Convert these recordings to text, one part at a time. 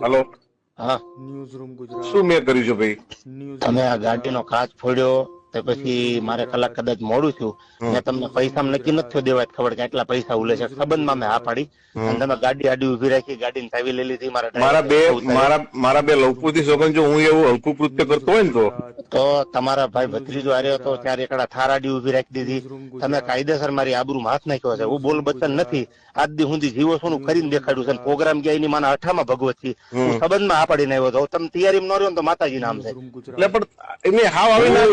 Hello. હા. News room Gujarat. શું મેં કર્યું છે ભાઈ? ન્યૂઝ તમે આ ગાડીનો કાચ ફોડ્યો. તે પછી મારે કલાક કદાચ મોડું છું ને તમને પૈસા નક્કી નથી થયો ખબર કે આટલા પૈસા ઉલે છે. સંબંધમાં મેં હા પાડી. અને તમે ગાડી આડી ઊભી રાખી ગાડી ચાવી લેલી હતી મારા મારા બે મારા મારા બે લવકુથી સોગન જો હું એવું હલકું કૃત્ય કરતો હોય ને તો? તો તમારા ભાઈ ભત્રીજો આવ્યો હતો ત્યારે એકડા થાર આડી ઊભી રાખી દીધી. તમે કાયદેસર મારી આબરૂમાં હાથ નાખ્યો છે. હું બોલ બચન નથી. આજ દી સુધી જીવો છું કરીને દેખાડ્યું છે. પ્રોગ્રામ ગયા એની માના અઠામાં ભગવતથી હું સંબંધમાં આ પાડીને આવ્યો હતો તમે તૈયારી ન રહ્યો તો માતાજી નામ છે. એટલે પણ એને હાવ આવી ના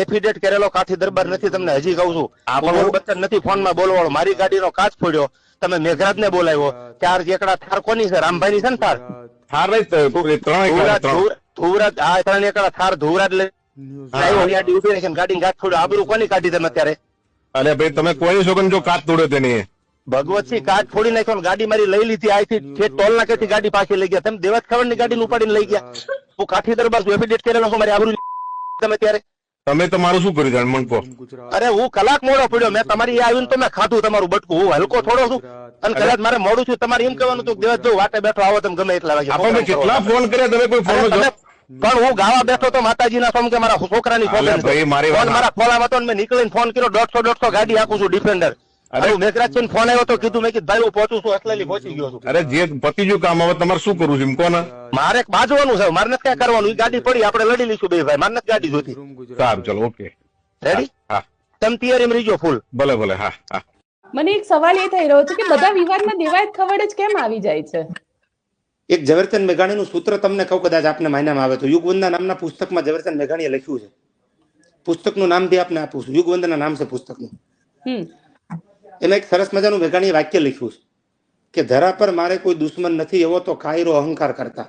એફિડેટ કરેલો કાઠી દરબાર નથી તમને હજી કહું છું. આ બચ્ચન નથી ફોનમાં બોલવાળો મારી ગાડીનો કાચ ફોડ્યો. તમે મેઘરાજ ને બોલાવ્યો ચાર એકડા થાર કોની છે? રામભાઈ ની છે ને થાર? ત્રણ. એકડા થાર ધુવરાજ ગાડીને કાચ ફોડ્યો. આબરૂ કોની કાઢી તમે અત્યારે? અરે ભાઈ તમે કોઈ સોગન જો કાચ તોડ્યો તેની. ભગવતસિંહ કાચ ફોડી નાખ્યો ગાડી મારી લઈ લીધી. આથી છે ટોલ નાકેથી ગાડી પાછી લઈ ગયા. તમે દેવત ખબરની ગાડી ઉપાડીને લઈ ગયા. હું. કાઠી દરબાર એફિડેટ કરેલો છું. મારી આબરૂ તમે ત્યારે તમે તમારું શું કર્યું જાણ મને કહો? અરે હું કલાક મોડો પડ્યો. મેં તમારી આવ્યું આવીને તો મેં ખાધું તમારું બટકું. હું હલકો થોડો છું. અને કદાચ મારે મોડું છું તમારે એમ કહેવાનું હતું દિવસ જો વાટે બેઠો આવો તમે ગમે એટલા વાગે આપણે કેટલા ફોન કર્યા તમે કોઈ ફોન પણ હું ગાવા બેઠો તો માતાજીના સોમ કે મારા છોકરાની ફોન મારા ખોલામાં તો મેં નીકળીને ફોન કર્યો દોઢસો દોઢસો ગાડી આપું છું ડિફેન્ડર અરે મેઘરાજ ફોન આવ્યો તો કીધું મેં કીધું ભાઈ હું પહોંચું છું અસલેલી પહોંચી ગયો છું. અરે જે પતિજું કામ હવે તમારે શું કરવું છે કોને? મારે બાજવાનું છે મારે નથી કરવાનું. ગાડી પડી આપણે લડી લઈશું બે ભાઈ. મારે નથી ગાડી જોતી સારું ચલો ઓકે રેડી હા તમે તૈયારીમાં રહીજો ફૂલ ભલે ભલે હા હા. મને એક સવાલ એ થઈ રહ્યો છે કે બધા વિવાદમાં દેવાયત ખવડ જ કેમ આવી જાય છે? એક ઝવેરચંદ મેઘાણીનું સૂત્ર તમને કહું કદાચ આપને માયનામાં આવે તો. યુગવંદના નામના પુસ્તકમાં ઝવેરચંદ મેઘાણીએ લખ્યું છે. પુસ્તકનું નામ બી આપને આપું છું. યુગવંદના નામ છે પુસ્તકનું. એમાં એક સરસ મજાનું મેઘાણીએ વાક્ય લખ્યું છે કે ધરા પર મારે કોઈ દુશ્મન નથી, એવો તો કાયરો અહંકાર કરતા.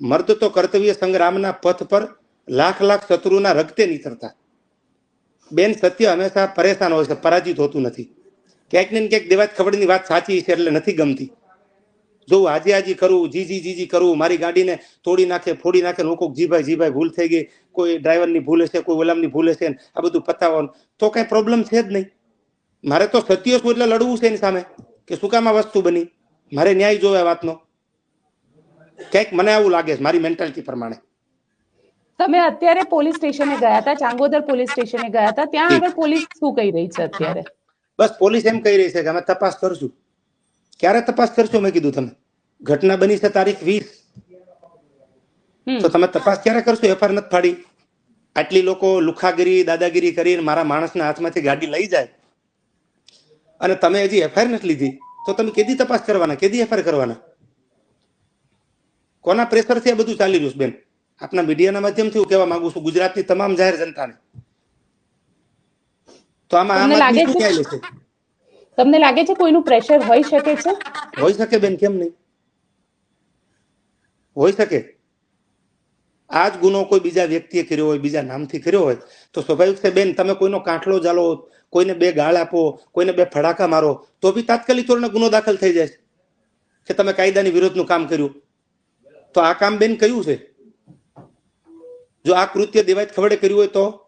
મર્દ તો કર્તવ્ય સંગ્રામના પથ પર લાખ લાખ શત્રુના રક્તે નીતરતા. બેન સત્ય હંમેશા પરેશાન હોય છે, પરાજિત હોતું નથી. ક્યાંક ને ક્યાંક દેવાત ખબરની વાત સાચી છે એટલે નથી ગમતી. જો આજે હાજી જી જી જીજી જીજી કરું, મારી ગાડીને તોડી નાખે, ફોડી નાખે લોકો જીભાઈ જીભાઈ ભૂલ થઈ ગઈ, કોઈ ડ્રાઈવરની ભૂલ હશે, કોઈ ઓલામની ભૂલ હશે આ બધું પતાવવાનું, તો કાંઈ પ્રોબ્લેમ છે જ નહીં. મારે તો સત્ય છું એટલે લડવું છે એની સામે? કે શું કામ આ વસ્તુ બની? મારે ન્યાય જોવે વાતનો? ક્યાંક મને આવું લાગે છે મારી મેન્ટાલિટી પ્રમાણે. તમે અત્યારે પોલીસ સ્ટેશને ગયા હતા ચાંગોદર પોલીસ સ્ટેશને ગયા હતા ત્યાં આગળ પોલીસ શું કહી રહી છે અત્યારે? બસ પોલીસ એમ કહી રહી છે કે અમે તપાસ કરશું. ક્યારે તપાસ કરશો મેં કીધું તમે ઘટના બની છે તારીખ વીસ. તો તમે તપાસ ક્યારે કરશો? એફઆઈઆર નથી ફાડી. આટલી લોકો લુખાગીરી દાદાગીરી કરીને મારા માણસના હાથમાંથી ગાડી લઈ જાય. અને તમે હજી એફઆઈઆર નથી લીધી તો તમે કેદી તપાસ કરવાના કેદી એફઆઈઆર કરવાના? કોના પ્રેશરથી આ બધું ચાલી રહ્યું છે બેન? આપના મીડિયાના માધ્યમથી હું કહેવા માંગુ છું ગુજરાતની તમામ જાહેર જનતાને. તો આમાં આમ તમને આદમી લાગે શું છે? તમને લાગે છે કોઈનું પ્રેશર હોઈ શકે છે? હોઈ શકે બેન કેમ નહીં? હોઈ શકે. આ જ ગુનો કોઈ બીજા વ્યક્તિએ કર્યો હોય, બીજા નામથી કર્યો હોય, તો સ્વાભાવિક છે, બેન, તમે કોઈનો કાંઠલો ચાલો કોઈને બે ગાળ આપો, કોઈને બે ફડાકા મારો, તો બી તાત્કાલિક ધોરણે ગુનો દાખલ થઈ જાય કે તમે કાયદાની વિરોધનું કામ કર્યું. તો આ કામ, બેન, કયું છે? જો આ કૃત્ય દેવાયત ખવડે કર્યું હોય તો?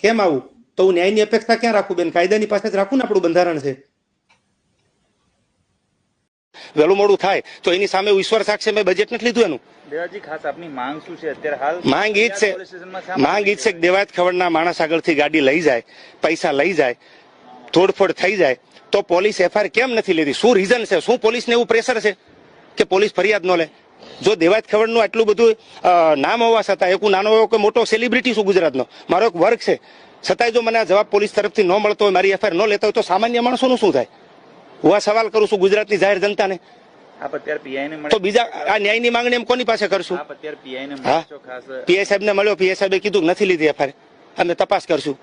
કેમ આવું? તો હું ન્યાયની અપેક્ષા ક્યાં રાખું, બેન? કાયદાની પાસે જ રાખું ને આપણું બંધારણ છે? વહેલું મોડું થાય. તો એની સામે ઈશ્વર સાક્ષી મેં બજેટ નથી લીધું એનું. દેવાજી ખાસ આપની માંગ શું છે? અત્યારે હાલ માંગ ઈ જ છે. માંગ જ કે દેવાયત ખવડના માણસ આગળથી ગાડી લઈ જાય પૈસા લઈ જાય તોડફોડ થઈ જાય. તો પોલીસ એફઆઈઆર કેમ નથી લીધી? શું રીઝન છે? શું પોલીસને એવું પ્રેશર છે કે પોલીસ ફરિયાદ ન લે? જો દેવાયત ખવડનું આટલું બધું નામ હોવા છતાં એક હું નાનો એવો કોઈ મોટો સેલિબ્રિટી છું ગુજરાતનો મારો એક વર્ગ છે. છતાંય જો મને આ જવાબ પોલીસ તરફથી ન મળતો હોય મારી એફઆઈઆર ન લેતા હોય તો સામાન્ય માણસોનું શું થાય? હું આ સવાલ કરું છું ગુજરાતની જાહેર જનતાને. ને તો બીજા આ ન્યાયની માંગણી એમ કોની પાસે કરશું? પીઆઈ ને સાહેબ ને મળ્યો પીઆઈ સાહેબે કીધું નથી લીધી એફઆઈઆર. અમે તપાસ કરશું.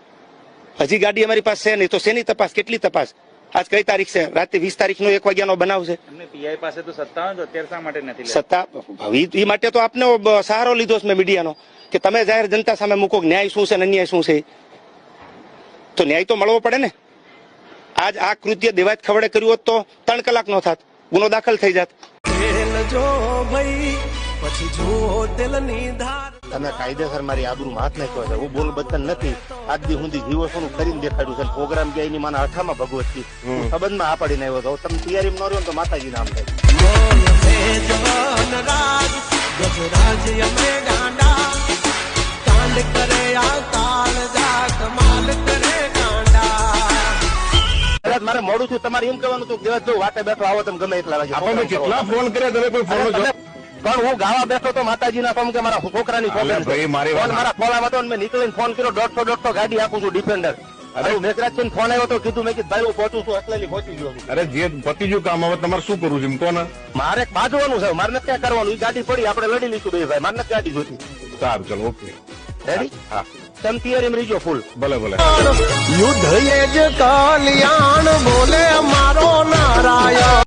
હજી ગાડી અમારી પાસે છે નહીં તો શેની તપાસ? કેટલી તપાસ? આજ કઈ તારીખ છે? રાતે વીસ તારીખ નો એક વાગ્યાનો બનાવ છે. પીઆઈ પાસે તો સત્તા તો અત્યારે શા માટે નથી સત્તા એ માટે તો આપને સહારો લીધો છે મેં મીડિયાનો કે તમે જાહેર જનતા સામે મૂકો ન્યાય શું છે અને અન્યાય શું છે? તો ન્યાય તો મળવો પડે ને? આજ આ કૃત્ય દેવાયત ખવડે કર્યું હોત તો ત્રણ કલાક નો થાત. ગુનો દાખલ થઈ જાત. તમે કાયદેસર મારી આબરૂ હાથ નાખ્યો છે. હું બોલ બચન નથી. આજ દી હું જીવો છું કરીને દેખાડ્યું છે. પ્રોગ્રામ ગયા એની માના અઠામાં ભગવતથી હું સંબંધમાં આ પાડીને આવ્યો હતો. તમે તૈયારી ન રહ્યો તો માતાજી નામ થાય મોડું છું તમારે એમ કહેવાનું હતું દિવસ જો વાટે બેઠો આવો તમે ગમે એટલા વાગે આપણને કેટલા ફોન કર્યા તમે કોઈ ફોન પણ હું ગાવા બેઠો તો માતાજીના ફોર્મ કે મારા છોકરાની ભાઈ, મારી આવ્યો હતો મેં નીકળીને ફોન કર્યો દોઢસો દોઢસો ગાડી આપું છું ડિફેન્ડર અરે મેઘરાજ ફોન આવ્યો તો કીધું મેં કીધું ભાઈ હું પહોંચું છું અસલેલી પહોંચી ગયો અરે જે પતિજુ કામ હવે તમારે શું કરવું છે? કોને મારે બાજવાનું છે મારે ક્યાં કરવાનું. એ ગાડી પડી આપણે લડી લઈશું ભાઈ મારે ગાડી જોતી સારું ચલો ઓકે. રેડી હા. તમે તૈયારી એમ ફૂલ. ભલે ભલે. યુદ્ધ એ જ કલ્યાણ બોલે અમારો નારાયણ.